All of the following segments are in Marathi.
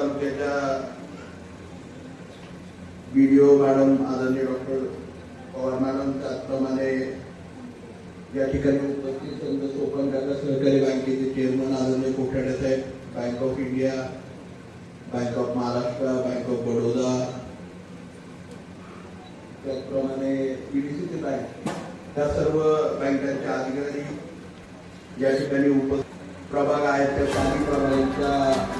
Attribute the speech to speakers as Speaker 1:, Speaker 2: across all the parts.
Speaker 1: तालुक्याच्या बी डी ओ मॅडम आदरणीय डॉक्टर पवार मॅडम त्याचप्रमाणे या ठिकाणी उपस्थित संत सोपन काका सहकारी बँकेचे चेअरमन आदरणीय कोठाडे साहेब Bank of India Bank of Maharashtra Bank of Baroda त्याचप्रमाणे पीडीसीची बँक त्या सर्व बँकांचे अधिकारी या ठिकाणी उपस्थित प्रभाग आहेत त्या काही प्रभागांच्या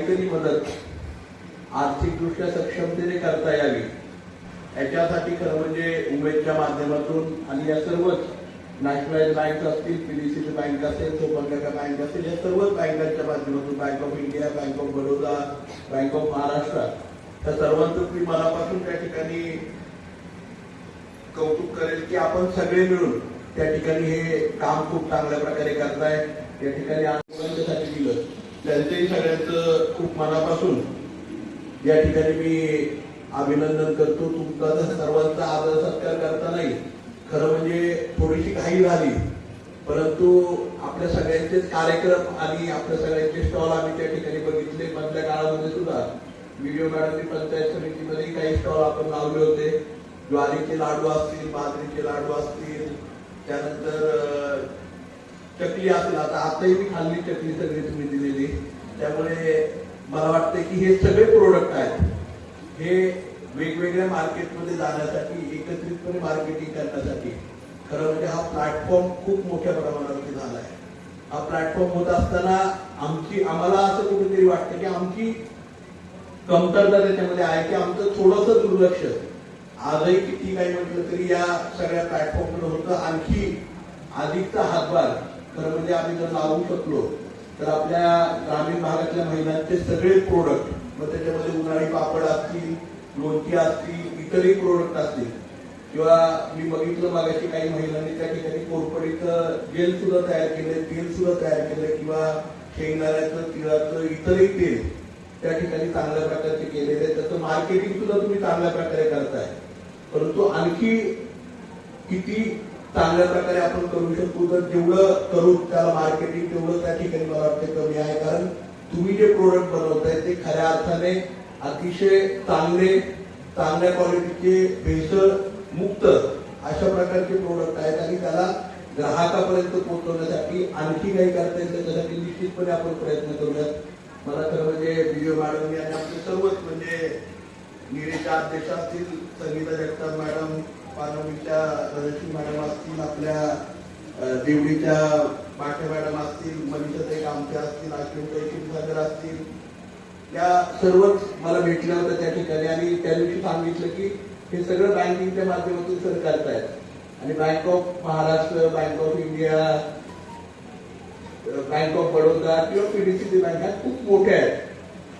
Speaker 1: काहीतरी मदत आर्थिकदृष्ट्या सक्षमतेने करता यावी. याच्यासाठी खरं म्हणजे उमेदच्या माध्यमातून आणि या सर्वच नॅशनलाइज बँक असतील पीडीसीची बँक असेल सोपनकाका बँक असेल या सर्वच बँकांच्या माध्यमातून Bank of India Bank of Baroda Bank of Maharashtra त्या सर्वांचं मी मनापासून त्या ठिकाणी कौतुक करेल की आपण सगळे मिळून त्या ठिकाणी हे काम खूप चांगल्या प्रकारे करताय. या ठिकाणी मुलांच्यासाठी दिलं. त्यांचंही सगळ्यांचं खूप मनापासून या ठिकाणी मी अभिनंदन करतो. तुमचा सर्वांचा आदर सत्कार करता नाही खरं म्हणजे थोडीशी घाई झाली. परंतु आपल्या सगळ्यांचेच कार्यक्रम आणि आपल्या सगळ्यांचे स्टॉल आम्ही त्या ठिकाणी बघितले. मधल्या काळामध्ये सुद्धा व्हिडिओ मॅडमनी पंचायत समितीमध्ये काही स्टॉल आपण लावले होते. ज्वारीचे लाडू असतील बाजरीचे लाडू असतील त्यानंतर चकली असेल. आता आताही मी खाल्ली चकली सगळी तुम्ही दिलेली. त्यामुळे मला वाटतं की हे सगळे प्रोडक्ट आहेत. हे वेगवेगळ्या मार्केटमध्ये जाण्यासाठी एकत्रितपणे मार्केटिंग करण्यासाठी. खरं म्हणजे हा प्लॅटफॉर्म खूप मोठ्या प्रमाणावरती झाला आहे हा प्लॅटफॉर्म होत असताना आमची आम्हाला असं कुठेतरी वाटतं की आमची कमतरता त्याच्यामध्ये आहे की आमचं थोडस दुर्लक्ष. आजही किती काही म्हटलं तरी या सगळ्या प्लॅटफॉर्मवर होतं. आणखी अधिकचा हातभार खरं म्हणजे आम्ही जर लावू शकलो तर आपल्या ग्रामीण भागातल्या महिलांचे सगळे प्रोडक्ट मग त्याच्यामध्ये उन्हाळी पापड असतील लोणची असतील इतरही प्रोडक्ट असतील किंवा मी बघितलं मागाशी काही महिलांनी त्या ठिकाणी कोरपडीचं जेल सुद्धा तयार केलंय तेल सुद्धा तयार केलंय किंवा शेंगदाण्याचं तिळाचं इतरही तेल त्या ठिकाणी चांगल्या प्रकारचे केलेले आहे. त्याचं मार्केटिंग सुद्धा तुम्ही चांगल्या प्रकारे करताय परंतु आणखी किती चांगल्या प्रकारे आपण करू शकतो. तर जेवढं करू त्याला मार्केटिंग तेवढं त्या ठिकाणी मला वाटतं कमी आहे. कारण तुम्ही जे प्रोडक्ट बनवताय ते खऱ्या अर्थाने अतिशय चांगले चांगल्या क्वालिटीचे भेसळ मुक्त अशा प्रकारचे प्रोडक्ट आहेत आणि त्याला ग्राहकापर्यंत पोहोचवण्यासाठी आणखी काही करता येईल त्याच्यासाठी निश्चितपणे आपण प्रयत्न करूयात. मला खरं म्हणजे विजय मॅडम आणि आपले सर्वच म्हणजे निरेच्या अध्यक्ष असतील संगीता जगताप मॅडम पानवलीच्या धनश्री मॅडम असतील आपल्या देवडीच्या माठे मॅडम असतील मनीषाताई कामते असतील अश्विनताई क्षीरसागर असतील या सर्वच मला भेटल्या होत्या त्या ठिकाणी. आणि त्या दिवशी सांगितलं की हे सगळं बँकिंगच्या माध्यमातून सर करतायत. आणि Bank of Maharashtra Bank of India Bank of Baroda किंवा पीडीसीची बँक ह्या खूप मोठ्या आहेत.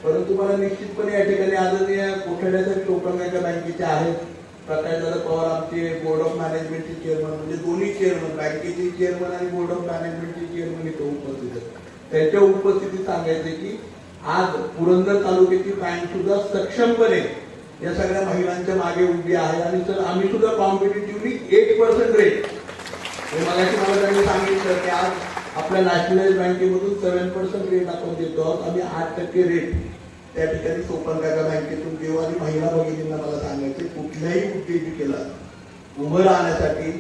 Speaker 1: परंतु मला निश्चितपणे या ठिकाणी आदरणीय कोठड्यासाठी टोकनगाच्या बँकेच्या आहेत. प्रकाशदादा पवार आमचे बोर्ड ऑफ मॅनेजमेंटचे चेअरमन म्हणजे दोन्ही चेअरमन बँकेचे चेअरमन आणि बोर्ड ऑफ मॅनेजमेंटचे चेअरमन इथं उपस्थित आहेत. त्यांच्या उपस्थितीत सांगायचे की आज पुरंदर तालुक्याची बँक सुद्धा सक्षमपणे या सगळ्या महिलांच्या मागे उभी आहे आणि सर आम्ही सुद्धा कॉम्पिटेटिव्हली एट पर्सेंट रेट हे मला त्यांनी सांगितलं की आज आपल्या नॅशनलाइज बँकेमधून सेव्हन पर्सेंट रेट आपण देतो. आहोत आम्ही आठ टक्के रेट त्या ठिकाणी सोपन काका बँकेतून देऊ आणि महिला भगिनींना मला सांगायचे कुठल्याही उद्योजिकेला उभं राहण्यासाठी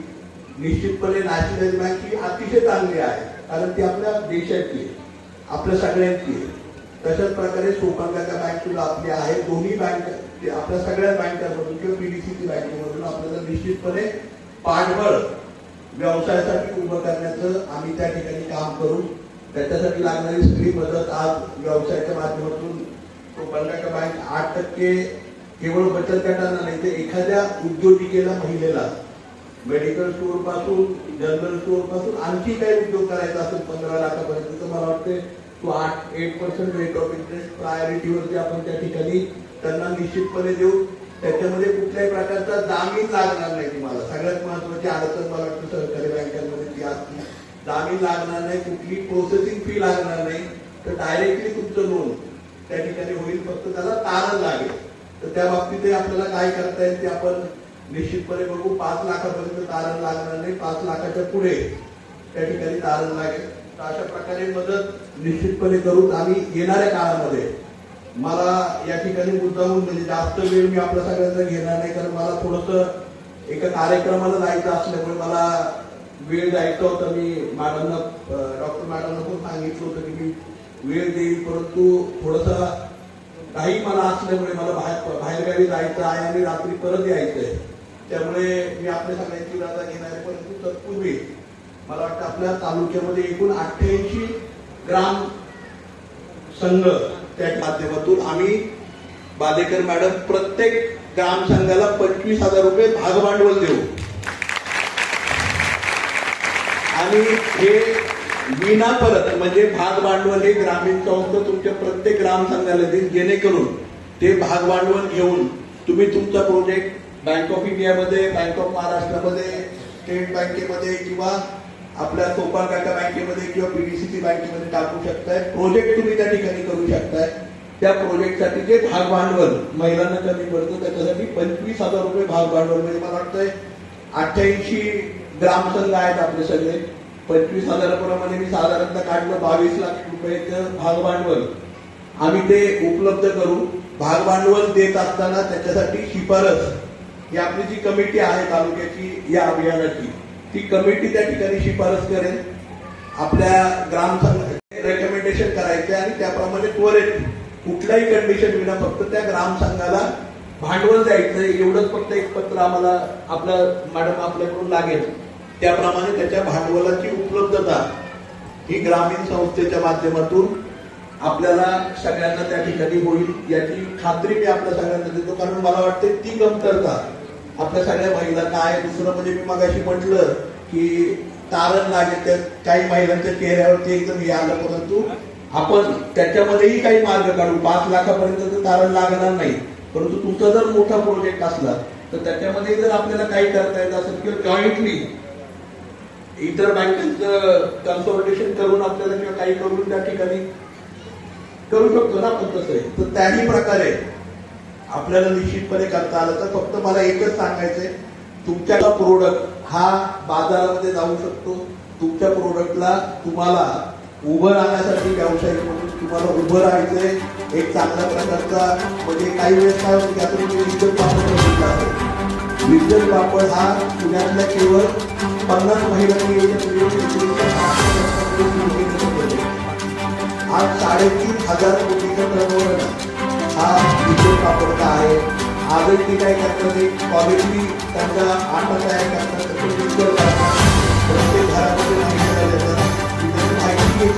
Speaker 1: निश्चितपणे नॅशनल बँक ही अतिशय चांगली आहे कारण ती आपल्या देशाची आहे आपल्या सगळ्यांची आहे. तशाच प्रकारे सोपन काका बँक सुद्धा आपली आहे दोन्ही बँक ते आपल्या सगळ्या बँकांमधून किंवा पीडीसीची बँकेमधून आपल्याला निश्चितपणे पाठबळ व्यवसायासाठी उभं करण्याचं आम्ही त्या ठिकाणी काम करू. त्याच्यासाठी लागणारी सगळी मदत आज व्यवसायाच्या माध्यमातून तो बंडाका बँक आठ टक्के केवळ बचत गटांना नाही तर एखाद्या उद्योजिकेला महिलेला मेडिकल स्टोअरपासून जनरल स्टोअरपासून आणखी काही उद्योग करायचा असेल पंधरा लाखापर्यंत तर मला वाटते तो आठ eight percent rate of interest प्रायोरिटीवरती आपण त्या ठिकाणी त्यांना निश्चितपणे देऊ. त्याच्यामध्ये कुठल्याही प्रकारचा जामीन लागणार नाही तुम्हाला. सगळ्यात महत्वाची अडचण मला वाटतं सहकारी बँकांमध्ये ती असते. जामीन लागणार नाही कुठली प्रोसेसिंग फी लागणार नाही. तर डायरेक्टली तुमचं लोन त्या ठिकाणी होईल फक्त त्याला तारण लागेल. तर त्या बाबतीत आपल्याला काय करता येईल ते आपण निश्चितपणे बघू. पाच लाखापर्यंत तारण लागणार नाही पाच लाखाच्या पुढे त्या ठिकाणी तारण लागेल. तर अशा प्रकारे मदत निश्चितपणे करू आम्ही येणाऱ्या काळामध्ये मला या ठिकाणी मुद्दाहून म्हणजे जास्त वेळ मी आपल्या सगळ्यांचा घेणार नाही कारण मला थोडस एका कार्यक्रमाला जायचं असल्यामुळे मला वेळ जायचं होता. मी मॅडमना डॉक्टर मॅडमना पण सांगितलं होतं की मी वेळ देईल परंतु थोडस काही मला असल्यामुळे मला बाहेर बाहेरगावी जायचं आहे आणि रात्री परत यायचंय. त्यामुळे मी आपल्या सगळ्यांची राजा घेणार आहे. परंतु तत्पूर्वी मला वाटतं आपल्या तालुक्यामध्ये एकूण अठ्ठ्याऐंशी ग्राम संघ त्या माध्यमातून आम्ही बादेकर मॅडम प्रत्येक ग्राम संघाला पंचवीस हजार रुपये भागभांडवल देऊ. आणि हे विना परत म्हणजे भाग भांडवल हे ग्रामीण संस्था तुमच्या प्रत्येक ग्राम संघाला देईल जेणेकरून ते भाग भांडवल घेऊन तुम्ही तुमचा प्रोजेक्ट बँक ऑफ इंडियामध्ये बँक ऑफ महाराष्ट्रामध्ये स्टेट बँकेमध्ये किंवा आपल्या सोपान काका बँकेमध्ये किंवा पीडीसीसी बँकेमध्ये टाकू शकताय. प्रोजेक्ट तुम्ही त्या ठिकाणी करू शकताय. त्या प्रोजेक्टसाठी जे भाग भांडवल महिलांना कमी पडतं त्याच्यासाठी पंचवीस हजार रुपये भाग भांडवल म्हणजे मला वाटतंय अठ्ठ्याऐंशी ग्रामसंघ आहेत आपले सगळे. पंचवीस हजाराप्रमाणे मी साधारणतः काढलं बावीस लाख रुपयाचं भाग भांडवल आम्ही ते उपलब्ध करू भाग भांडवल देत असताना त्याच्यासाठी शिफारस ही आपली जी कमिटी आहे तालुक्याची या अभियानाची ती कमिटी त्या ठिकाणी शिफारस करेल. आपल्या ग्रामसंघ रेकमेंडेशन करायचे आणि त्याप्रमाणे त्वरित कुठल्याही कंडिशन विना फक्त त्या ग्रामसंघाला भांडवल द्यायचं. एवढंच फक्त एक पत्र आम्हाला आपलं मॅडम आपल्याकडून लागेल. त्याप्रमाणे त्याच्या भांडवलाची उपलब्धता ही ग्रामीण संस्थेच्या माध्यमातून आपल्याला सगळ्यांना त्या ठिकाणी होईल याची खात्री मी आपल्या सगळ्यांना देतो. कारण मला वाटते ती कमतरता आपल्या सगळ्या महिला काय दुसरं म्हणजे मी मगाशी म्हटलं की तारण लागेल त्या काही महिलांच्या चेहऱ्यावरती एकदम हे आलं परंतु आपण त्याच्यामध्येही काही मार्ग काढू. पाच लाखापर्यंत तर तारण लागणार नाही. परंतु तुमचा जर मोठा प्रोजेक्ट असला तर त्याच्यामध्ये जर आपल्याला काही करता येत असेल किंवा जॉईंटली इतर बँकांचं कन्सॉल्टेशन करून आपल्याला किंवा काही करून त्या ठिकाणी करू शकतो ना आपण तसं. आहे. तर त्याही प्रकारे आपल्याला निश्चितपणे करता आलं तर फक्त मला एकच सांगायचंय. तुमच्या प्रोडक्ट हा बाजारामध्ये जाऊ शकतो. तुमच्या प्रोडक्टला तुम्हाला उभं राहण्यासाठी व्यावसायिक म्हणून तुम्हाला उभं राहायचंय. एक चांगल्या प्रकारचा म्हणजे काही वेळेस काय होतं त्यातून आता म्हणजे विद्युत पापड बघितला विद्युत पापड हा पुण्यातल्या केवळ पन्नास महिला आज साडेतीन हजार कोटीचा टर्नओव्हर हा विद्युत वापरता आहे. आजही ते काय करतात ते? क्वालिटी त्यांचा आटा तयार करतात प्रत्येक घरामध्ये माहिती देतात माहिती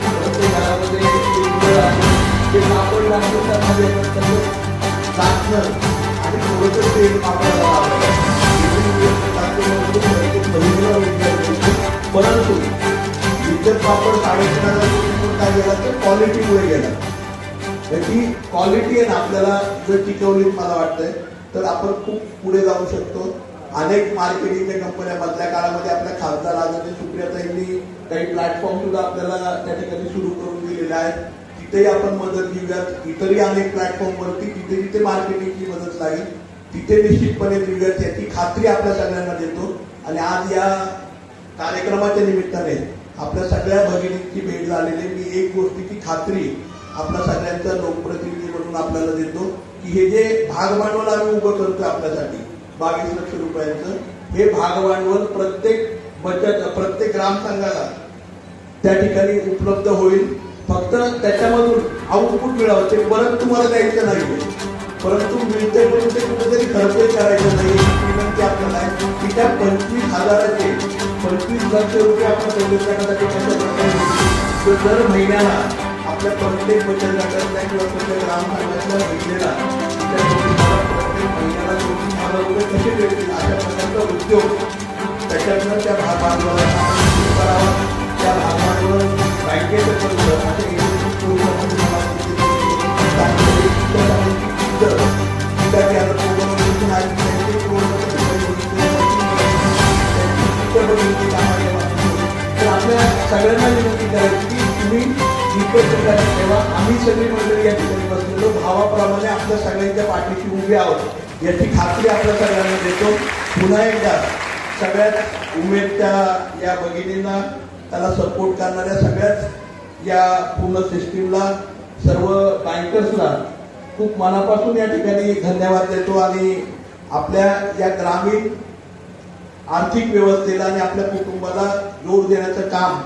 Speaker 1: प्रत्येक घरामध्ये ते कापड लागतं त्यामध्ये टाकणं आणि थोडंसं तेल कापडाला परंतु विद्युत वापर साडेतीन काय गेला तर क्वालिटीमुळे गेला. ही क्वालिटी आहे ना आपल्याला जर टिकवली मला वाटतंय तर आपण खूप पुढे जाऊ शकतो. अनेक मार्केटिंगच्या कंपन्या मधल्या काळामध्ये आपल्या खासदार आदरणीय सुप्रियाताईंनी काही प्लॅटफॉर्म सुद्धा आपल्याला त्या ठिकाणी सुरू करून दिलेले आहेत. तिथेही आपण मदत घेऊयात. इतरही अनेक प्लॅटफॉर्म वरती तिथे मार्केटिंगची मदत लागेल. तिथे निश्चितपणे देऊयात याची खात्री आपल्या सगळ्यांना देतो. आणि आज या कार्यक्रमाच्या निमित्ताने आपल्या सगळ्या भगिनींची भेट झालेली मी एक गोष्टीची खात्री आपल्या सगळ्यांचा लोकप्रतिनिधी म्हणून आपल्याला देतो की हे जे भाग भांडवल आम्ही उभं करतोय आपल्यासाठी बावीस लक्ष रुपयांचं हे भाग भांडवल प्रत्येक बचत प्रत्येक ग्रामसंघाला त्या ठिकाणी उपलब्ध होईल. फक्त त्याच्यामधून आउटपुट मिळावं ते परत तुम्हाला द्यायचं नाही परंतु मिळते म्हणून ते कुठेतरी खर्च करायचं नाही. विनंती आपल्याला आहे की त्या पंचवीस हजाराचे पंचवीस लक्ष रुपये आपण बचत कशा प्रकारे दर महिन्याला आपल्या प्रत्येक बचत गटातल्या किंवा प्रत्येक ग्रामसंघातल्या महिलेला महिलेला प्रत्येक महिन्याला दोन हजार रुपये कसे मिळतील अशा प्रकारचा उद्योग त्याच्यातनं त्या भागभांडवाला करावा. त्या भागभांडवल बँकेचं कर्ज अशा पूर्ण सगळ्यांना विनंती करायची की तुम्ही इतर ठिकाणी ठेवा आम्ही सगळी मंडळी या ठिकाणी बसलेलो भावाप्रमाणे आपल्या सगळ्यांच्या पाठीशी उभे आहोत. याची खात्री आपल्या सगळ्यांना देतो. पुन्हा एकदा सगळ्यात उमेदच्या या भगिनींना त्याला सपोर्ट करणाऱ्या सगळ्याच या पूर्ण सिस्टीमला सर्व बँकर्सला खूप मनापासून या ठिकाणी धन्यवाद देतो आणि आपल्या या ग्रामीण आर्थिक व्यवस्थेला आणि आपल्या कुटुंबाला जोड देण्याचं काम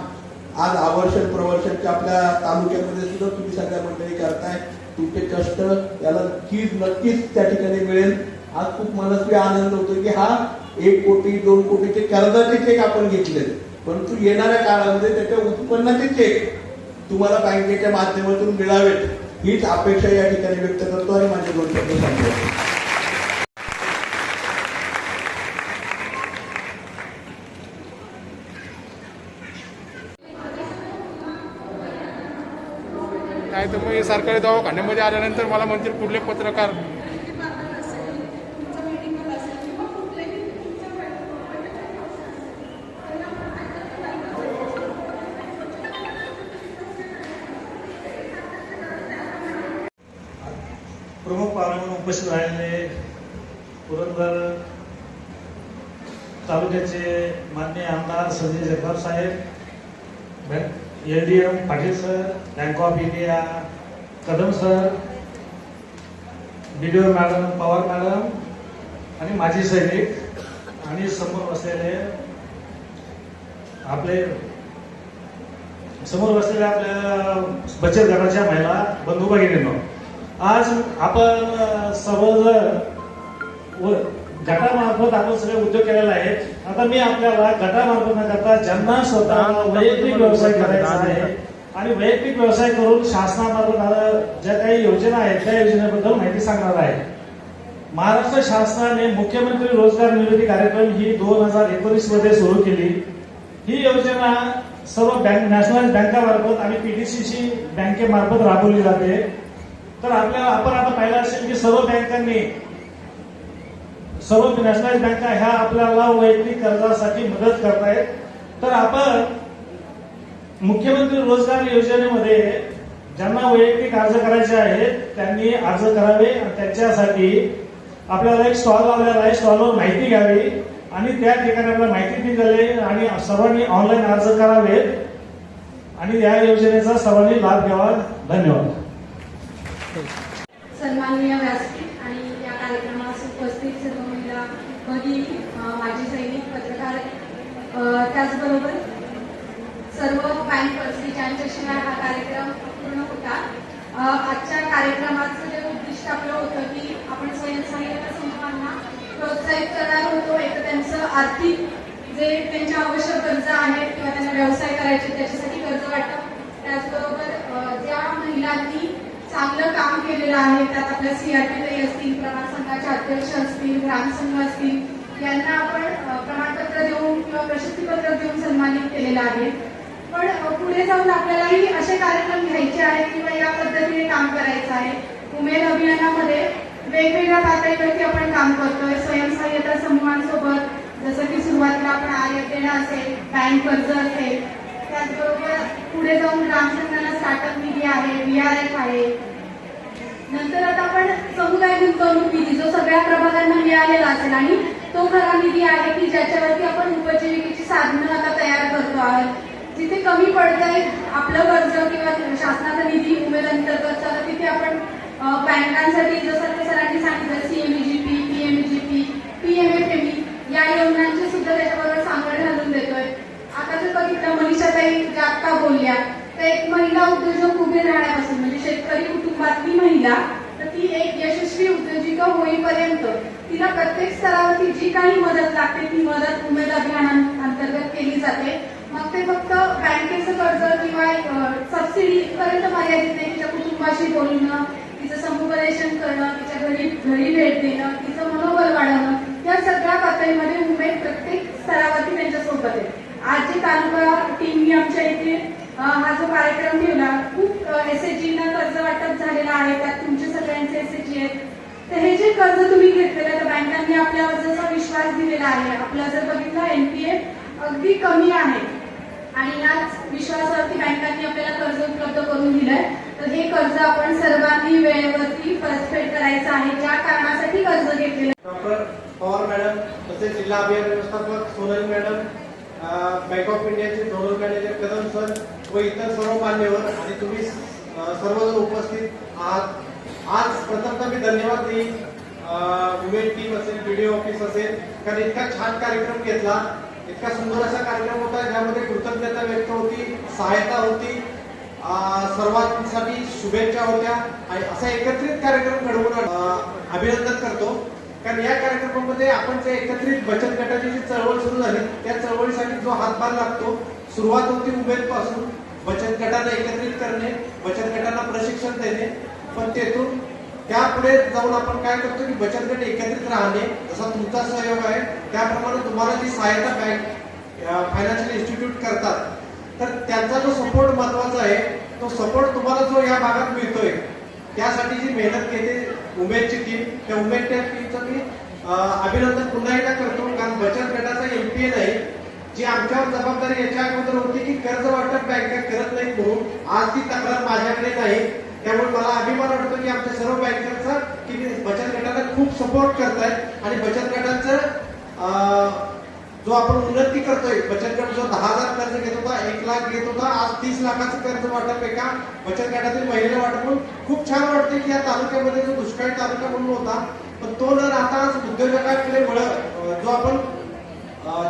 Speaker 1: आज आवर्षण प्रवर्षणच्या आपल्या तालुक्यामध्ये सुद्धा तुम्ही सगळ्या मंडळी करताय. तुमचे कष्ट याला नक्कीच नक्कीच त्या ठिकाणी मिळेल. आज खूप मनस्वी आनंद होतो की हा एक कोटी दोन कोटीचे कर्जाचे चेक आपण घेतले. परंतु येणाऱ्या काळामध्ये त्याच्या उत्पन्नाचे चेक तुम्हाला बँकेच्या माध्यमातून मिळावेत. हीच अपेक्षा या ठिकाणी व्यक्त करतो आणि माझे दोन शब्द सांगतो.
Speaker 2: नाही तर मग हे सरकारी दवाखान्यामध्ये आल्यानंतर मला म्हणतील कुठले पत्रकार
Speaker 3: उपस्थित राहिलेले पुरंदर तालुक्याचे मान्य आमदार संजय जगताप साहेब L D M Patil sir Bank of India Kadam sir B D O madam Pawar madam आणि माजी सैनिक आणि समोर बसलेले आपले समोर बसलेल्या आपल्या बचत गटाच्या महिला बंधू भगिनींनो आज आपण अ, सर्वजण व गटामार्फत आपण सगळे उद्योग केलेले आहेत. आता मी आपल्याला गटामार्फत न करता ज्यांना स्वतः वैयक्तिक व्यवसाय करायचा आहे आणि वैयक्तिक व्यवसाय करून शासनामार्फत ज्या काही योजना आहेत त्या योजनेबद्दल माहिती सांगणार आहे. महाराष्ट्र शासनाने मुख्यमंत्री रोजगार निर्मिती कार्यक्रम ही दोन हजार एकोणीसमध्ये सुरू केली. ही योजना सर्व बँक नॅशनल बँकामार्फत आणि पीडीसीसी बँकेमार्फत राबवली जाते. तर आपल्याला आपण आता पाहिलं असेल की सर्व बँकांनी सर्व नॅशनल बँका ह्या आपल्याला वैयक्तिक कर्जासाठी मदत करतायत. तर आपण मुख्यमंत्री रोजगार योजनेमध्ये ज्यांना वैयक्तिक अर्ज करायचे आहेत त्यांनी अर्ज करावे आणि त्यांच्यासाठी आपल्याला एक स्टॉल लावलेला आहे. स्टॉलवर माहिती घ्यावी आणि त्या ठिकाणी आपल्याला माहिती दिली जाईल आणि सर्वांनी ऑनलाईन अर्ज करावेत आणि या योजनेचा सर्वांनी लाभ घ्यावा. धन्यवाद.
Speaker 4: सन्माननीय व्यासपीठ आणि या कार्यक्रमास उपस्थित सर्व महिला भगिनी माजी सैनिक पत्रकार त्याचबरोबर सर्व बँकर्स की ज्यांच्याशिवाय हा कार्यक्रम पूर्ण होता. आजच्या कार्यक्रमाचं जे उद्दिष्ट आपलं होतं की आपण स्वयंसहाय्यता समूहांना प्रोत्साहित करणार होतो एक त्यांचं आर्थिक जे त्यांच्या आवश्यक गरजा आहेत किंवा त्यांना व्यवसाय करायचे त्याच्यासाठी कर्ज वाटप. त्याचबरोबर ज्या महिलांनी चांगलं काम केलेलं आहे. त्यात आपल्या सीआरपी असतील प्रमाण संघाचे अध्यक्ष असतील ग्रामसंघ असतील यांना आपण प्रमाणपत्र देऊन किंवा प्रशस्तीपत्र देऊन सन्मानित केलेलं आहे. पण पुढे जाऊन आपल्यालाही असे कार्यक्रम घ्यायचे आहेत किंवा या पद्धतीने काम करायचं आहे. उमेद अभियानामध्ये वेगवेगळ्या पातळीवरती आपण काम करतोय. स्वयंसहाय्यता समूहांसोबत जसं की सुरुवातीला आपण आय देणं असेल बँक कर्ज असेल त्याचबरोबर पुढे जाऊन ग्रामसंघाला स्टार्टअप निधी आहे व्ही आहे. नंतर आता आपण समुदाय गुंतवणूक निधी जो सगळ्या प्रभागांना मिळालेला असेल आणि तो खरा निधी आहे की ज्याच्यावरती आपण उपजीविकेची साधनं आता तयार करतो आहोत. जिथे कमी पडतंय आपलं कर्ज किंवा शासनाचा निधी उमेद तर तिथे आपण बँकांसाठी जसं ते सरांनी सांगितलं सीएमईजीपी पीएमईजीपी पीएमएफएमई या योजनांची सुद्धा त्याच्याबरोबर सांगड घालून देतोय. आता जर बघितलं मनीषाताई ज्या आत्ता बोलल्या तर एक महिला उद्योजक उभे राहण्यापासून म्हणजे शेतकरी कुटुंबातली महिला तर ती एक यशस्वी उद्योजिका होईपर्यंत तिला प्रत्येक स्तरावरती जी काही मदत लागते ती मदत उमेद अभियानांतर्गत केली जाते. मग ते फक्त बँकेचं कर्ज किंवा सबसिडी पर्यंत मर्यादित नाही तिच्या कुटुंबाशी बोलणं तिचं समुपदेशन करणं तिच्या घरी घरी भेट देणं तिचं मनोबल वाढवणं या सगळ्या पातळीमध्ये उमेद प्रत्येक स्तरावरती त्यांच्यासोबत आहे. आज जे तालुका टीमनी आमच्या इथे हा जो कार्यक्रम ठेवला खूप एस एच ना कर्ज वाटप झालेला आहे. त्यात तुमचे सगळ्यांचे एस एच आहेत. तर हे जे कर्ज तुम्ही घेतलेलं तर बँकांनी आपल्यावर जसा विश्वास दिलेला आहे आपला जर बघितला एनपीए अगदी कमी आहे. आणि याच विश्वासावरती बँकांनी आपल्याला कर्ज उपलब्ध करून दिलंय. तर हे कर्ज आपण सर्वांनी वेळेवरती परतफेड करायचं आहे. ज्या कारणासाठी कर्ज घेतलेलं
Speaker 5: डॉक्टर पवार मॅडम तसेच जिल्हा अभियान व्यवस्थापक सोनल मॅडम बँक ऑफ इंडियाचे झोनल मॅनेजर कदम सर व इतर सर्व मान्यवर आणि तुम्ही सर्वजण उपस्थित आहात. आज प्रथमतः मी धन्यवाद देईन. वुमेन टीम असेल व्हिडिओ ऑफिस असेल कारण इतका छान कार्यक्रम घेतला. इतका सुंदर असा कार्यक्रम होता ज्यामध्ये कृतज्ञता व्यक्त होती सहायता होती. सर्वांसाठी शुभेच्छा होत्या आणि असा एकत्रित कार्यक्रम घडवून अभिनंदन करतो. कारण या कार्यक्रमामध्ये आपण जे एकत्रित बचत गटाची जी चळवळ सुरू झाली त्या चळवळीसाठी जो हातभार लागतो सुरुवात होती उमेद बचत गटाला एकत्रित करणे बचत गटांना प्रशिक्षण देणे. पण तेथून त्यापुढे जाऊन आपण काय करतो की बचत गट एकत्रित राहणे जसा तुमचा सहयोग आहे त्याप्रमाणे तुम्हाला जी सहायता बँक फायनान्शियल इन्स्टिट्यूट करतात तर त्यांचा जो सपोर्ट महत्त्वाचा आहे तो सपोर्ट तुम्हाला जो या भागात मिळतोय त्यासाठी जी मेहनत घेते उमेदची टीम त्या उमेद त्या टीमचं मी अभिनंदन पुन्हा एकदा करतो कारण बचत गटाचा एमपीए नाही जी आमच्यावर जबाबदारी याच्या अगोदर होती की कर्ज वाटप बँका करत नाही म्हणून आज ती तक्रार माझ्याकडे नाही. त्यामुळे मला अभिमान वाटतो की आमच्या सर्व बँकांचा की बचत गटाला खूप सपोर्ट करतायत. आणि बचत गटांचं अं, जो आपण उन्नती करतोय बचत गट जो दहा हजार कर्ज घेत होता एक लाख घेत होता आज तीस लाखाचं कर्ज वाटप एका बचत गटातील वाटत वाटपून खूप छान वाटते की या तालुक्यामध्ये जो दुष्काळी तालुका म्हणून होता पण तो न राहता आज उद्योजकाकडे वळ जो आपण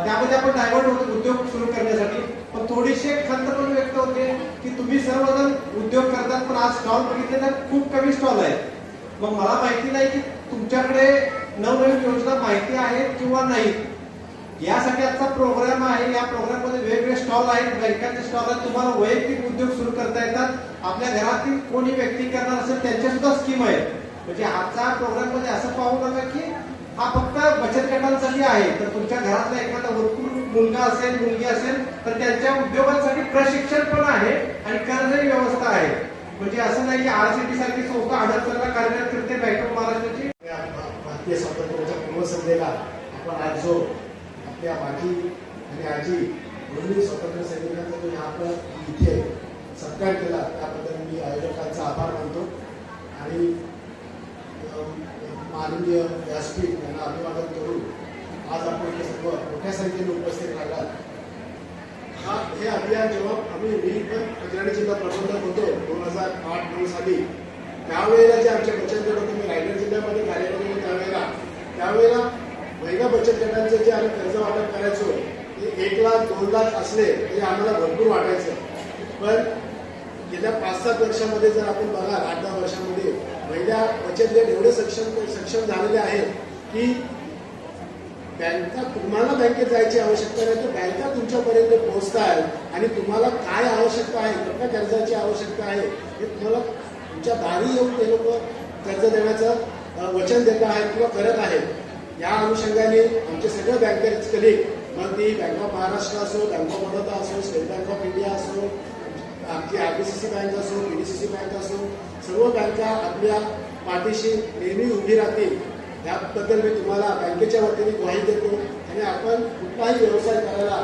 Speaker 5: त्यामध्ये आपण डायव्हर्ट होतो उद्योग सुरू करण्यासाठी. पण थोडीशी एक खंत पण व्यक्त होते की तुम्ही सर्वजण उद्योग करतात पण आज स्टॉल बघितले तर खूप कमी स्टॉल आहेत. मग मला माहिती नाही की तुमच्याकडे नवनवीन योजना माहिती आहेत किंवा नाही. यासाठी आजचा प्रोग्राम आहे. या प्रोग्राममध्ये वेगवेगळे स्टॉल आहेत. बँकांचे स्टॉल आहेत. तुम्हाला वैयक्तिक उद्योग सुरू करता येतात. आपल्या घरातील कोणी व्यक्ती करणार असेल त्यांच्या सुद्धा स्कीम आहेत. म्हणजे आजचा प्रोग्राममध्ये असं पाहू नका की हा फक्त बचत गटांसाठी आहे. तर तुमच्या घरातला एखादा भरपूर मुलगा असेल मुलगी असेल तर त्यांच्या उद्योगांसाठी प्रशिक्षण पण आहे आणि कर्जही व्यवस्था आहे. म्हणजे असं नाही की आरसीटी सारखी संस्था अडचणला कार्यरत करते बँक ऑफ महाराष्ट्राची
Speaker 6: भारतीय स्वातंत्र्याच्या पूर्वसंध्येला आपण आज जो या बाकी आणि आजी दोन्ही स्वतंत्र सैनिकांचा जो आपण इथे सत्कार केला त्याबद्दल मी आयोजकांचा आभार मानतो. आणि माननीय व्यासपीठ यांना अभिवादन करून आज आपण हे सर्व मोठ्या संख्येने उपस्थित राहतात हा हे अभियान जेव्हा आम्ही मी पण जिल्हा प्रबंधक होतो दोन हजार आठ नऊ साली त्यावेळेला जे आमच्या बचत गट होते मी रायगड जिल्ह्यामध्ये कार्यरत होते त्यावेळेला त्यावेळेला महिला बचत गटांचे जे आम्ही कर्ज वाटप करायचो ते एक लाख दोन लाख असले तरी आम्हाला भरपूर वाटायचं. पण गेल्या पाच सात वर्षामध्ये जर आपण बघा आठ दहा वर्षामध्ये महिला बचत गट एवढे सक्षम सक्षम झालेले आहेत की बँका तुम्हाला बँकेत जायची आवश्यकता नाही तर बँका तुमच्यापर्यंत पोहोचतायत आणि तुम्हाला काय आवश्यकता आहे कुठल्या कर्जाची आवश्यकता आहे हे तुम्हाला तुमच्या दारी येऊन ते लोक कर्ज देण्याचं वचन देत आहेत किंवा करत आहेत. या अनुषंगाने आमचे सगळे बँकर्स कलिग मग ती बँक ऑफ महाराष्ट्र असो बँक ऑफ बडोदा असो स्टेट बँक ऑफ इंडिया असो आमची आरबीसीसी बँक असो बीडीसीसी बँक असो सर्व बँका आपल्या पाठीशी नेहमी उभी राहतील. त्याबद्दल मी तुम्हाला बँकेच्या वतीने ग्वाही देतो आणि आपण कुठलाही व्यवसाय करायला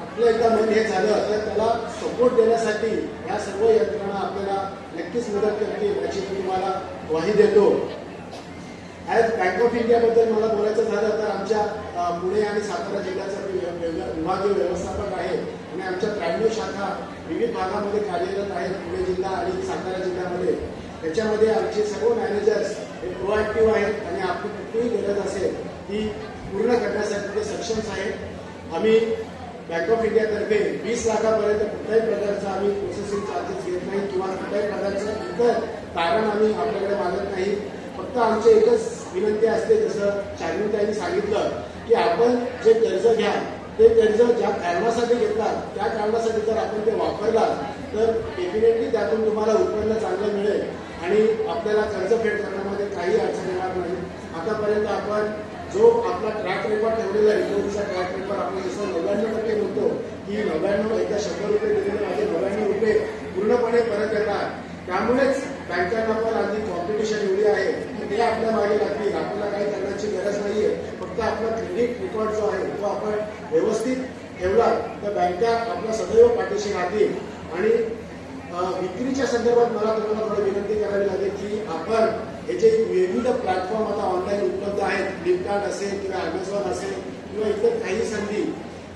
Speaker 6: आपलं एकदा मन हे झालं तर त्याला सपोर्ट देण्यासाठी या सर्व यंत्रणा आपल्याला नक्कीच मदत करतील याची मी तुम्हाला ग्वाही देतो. आज बँक ऑफ इंडियाबद्दल मला बोलायचं झालं तर आमच्या पुणे आणि सातारा जिल्ह्याचा विभागीय व्यवस्थापक आहे. आणि आमच्या त्र्याण्णव शाखा विविध भागामध्ये कार्यरत आहेत पुणे जिल्हा आणि सातारा जिल्ह्यामध्ये. त्याच्यामध्ये आमचे सर्व मॅनेजर्स हे प्रोॲक्टिव्ह आहेत आणि आपली कुठलीही गरज असेल ती पूर्ण करण्यासाठी ते सक्षम आहेत. आम्ही बँक ऑफ इंडियातर्फे वीस लाखापर्यंत कुठल्याही प्रकारचा आम्ही प्रोसेसिंग चार्जेस घेत नाही किंवा कुठल्याही प्रकारचं इतर कारण आम्ही आपल्याकडे मागत नाही. फक्त आमचे एकच विनंती असते जसं शालीन त्यांनी सांगितलं की आपण जे कर्ज घ्या ते कर्ज ज्या कारणासाठी घेतात त्या कारणासाठी जर आपण ते वापरला तर डेफिनेटली त्यातून तुम्हाला उत्पन्न चांगलं मिळेल. आणि आपल्याला कर्ज फेड करण्यामध्ये काही अडचण येणार नाही. आतापर्यंत आपण जो आपला ट्रॅक रेकॉर्ड ठेवलेला आहे रिकव्हरीचा ट्रॅक रेकॉर्ड आपण जसं नव्याण्णव टक्के म्हणतो की नव्याण्णव एकदा शंभर रुपये दिलेले माझे नव्याण्णव रुपये पूर्णपणे परत येतात. त्यामुळेच बँकांना पण आधी कॉम्पिटिशन एवढी आहे. ते आपल्या मागे लागतील. आपल्याला काही करण्याची गरज नाहीये. फक्त आपला क्रेडिट रेकॉर्ड जो आहे तो आपण व्यवस्थित ठेवला. तर बँका आपल्या सदैव पाठीशी राहतील. आणि विक्रीच्या संदर्भात मला तुम्हाला थोडं विनंती करावी लागेल की आपण हे जे विविध प्लॅटफॉर्म आता ऑनलाईन उपलब्ध आहेत फ्लिपकार्ट असेल किंवा अमेझॉन असेल किंवा इतर काही संधी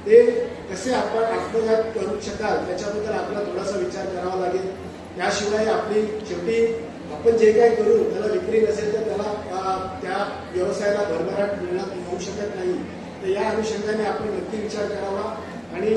Speaker 6: ते कसे आपण आत्मघात करू शकाल त्याच्याबद्दल आपला थोडासा विचार करावा लागेल. त्याशिवाय आपली शेवटी आपण जे काही करू त्याला विक्री नसेल तर त्याला त्या व्यवसायाला भरभराट मिळणार होऊ शकत नाही. तर या अनुषंगाने आपण नक्की विचार करावा. आणि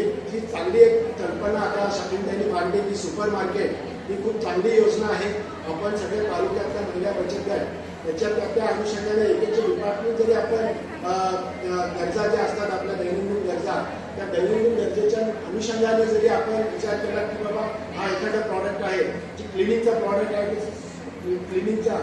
Speaker 6: एक ही चांगली एक कल्पना आता शालीनताईंनी मांडली की सुपर मार्केट ही खूप चांगली योजना आहे. आपण सगळ्या तालुक्यातल्या महिला बचत गट त्याच्यात त्या अनुषंगाने एक डिपार्टमेंट जरी आपण गरजा ज्या असतात आपल्या दैनंदिन गरजा त्या दैनंदिन गरजेच्या अनुषंगाने जरी आपण विचार केला की बाबा हा एखादा प्रॉडक्ट आहे जी क्लिनिंगचा प्रॉडक्ट आहे क्लिनिंगचा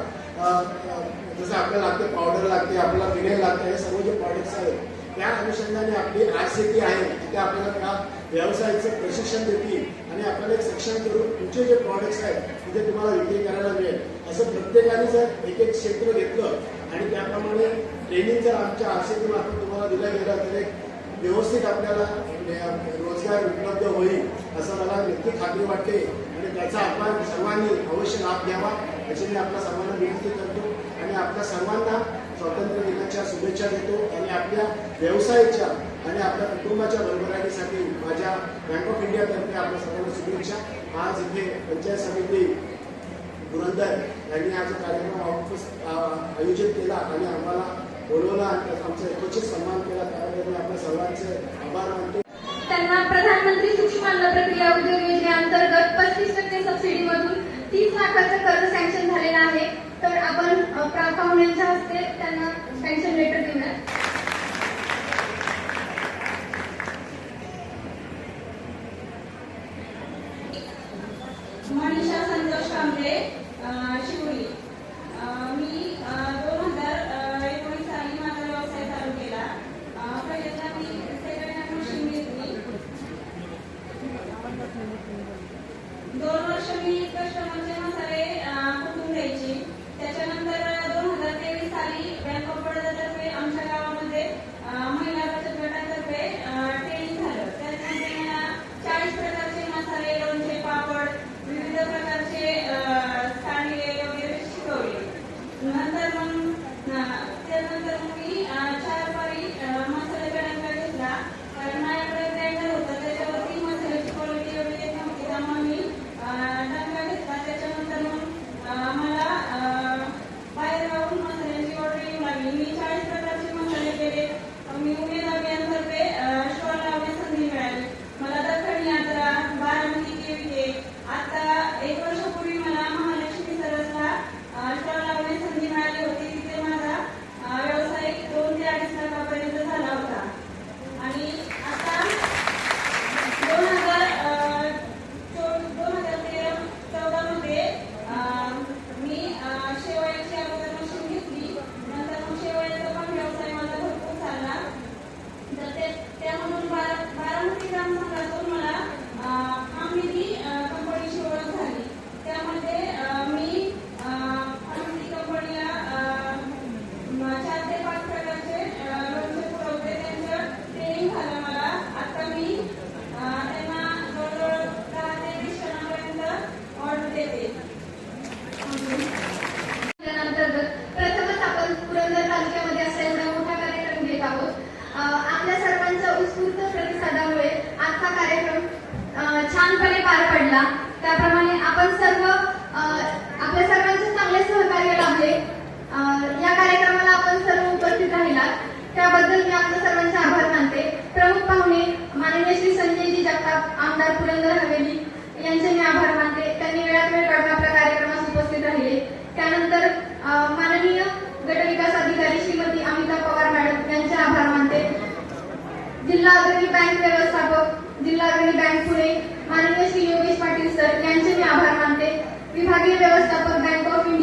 Speaker 6: जसं आपल्याला लागते पावडर लागते आपल्याला फिनेल लागते हे सर्व जे प्रॉडक्ट्स आहेत त्या अनुषंगाने आपली आर सी टी आहे तिथे आपल्याला त्या व्यवसायाचं प्रशिक्षण देतील आणि आपल्याला एक सक्षम करून तुमचे जे प्रॉडक्ट्स आहेत तिथे तुम्हाला विक्री करायला मिळेल. असं प्रत्येकाने जर एक एक क्षेत्र घेतलं आणि त्याप्रमाणे ट्रेनिंग जर आमच्या आर आपण मार्फत तुम्हाला दिला गेला तर एक व्यवस्थित आपल्याला रोजगार उपलब्ध होईल असं मला नक्की खात्री वाटते. आणि त्याचा आपण सर्वांनी अवश्य लाभ घ्यावा याची मी आपल्या सर्वांना विनंती करतो. आणि आपल्या सर्वांना स्वातंत्र्य दिनाच्या शुभेच्छा देतो. आणि आपल्या व्यवसायाच्या आणि आपल्या कुटुंबाच्या भरभराटीसाठी माझ्या बँक ऑफ इंडियातर्फे आपल्या सर्वांना शुभेच्छा. आज इथे पंचायत समिती पुरंदर यांनी हा जो कार्यक्रम आयोजित केला आणि आम्हाला बोलवलं आणि आमचा यथोचित सन्मान केला. त्याबद्दल मी आपल्या सर्वांचे आभार मानतो.
Speaker 4: त्यांना प्रधानमंत्री सूक्ष्म अन्न प्रक्रिया उद्योग योजनेअंतर्गत पस्तीस टक्के सबसिडीमधून तीस लाखाचं कर्ज सँक्शन झालेलं आहे. तर आपण पाहुण्यांच्या हस्ते त्यांना सँक्शन लेटर देऊया.
Speaker 7: मनीषा संतोष कांबळे. शिवली. मी दोन हजार एकोणीस साली माझा व्यवसाय चालू केला. अ, पहिल्यांदा मी सेकंड हँड मशीन घेतली. दोन वर्ष मी कस्टमरचे मसाले कुठून कुटून त्याच्यानंतर दोन हजार तेवीस साली बँक ऑफ बडोदातर्फे
Speaker 8: आमच्या गावामध्ये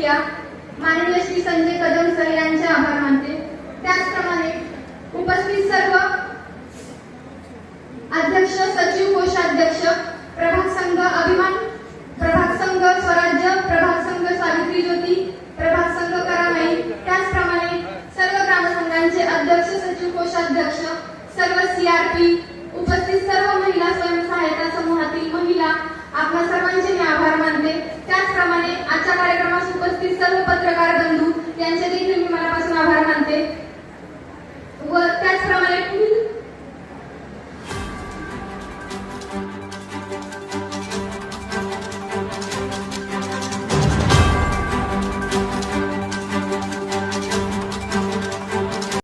Speaker 8: बँक माननीय श्री संजय कदम सर यांचे आभार मानते. त्याचप्रमाणे उपस्थित सर्व अध्यक्ष सचिव कोषाध्यक्ष प्रभाग संघ अभिमान प्रभाग संघ स्वराज्य प्रभाग संघ सावित्री ज्योती प्रभाग संघ करामाई त्याचप्रमाणे सर्व ग्रामसंघांचे अध्यक्ष सचिव कोषाध्यक्ष सर्व सीआरपी उपस्थित सर्व महिला स्वयंसहायता समूहातील महिला आपल्या सर्वांचे मी आभार मानते. त्याचप्रमाणे आजच्या कार्यक्रमास उपस्थित सर्व पत्रकार बंधू यांचे देखील मी मनापासून आभार मानते. व त्याचप्रमाणे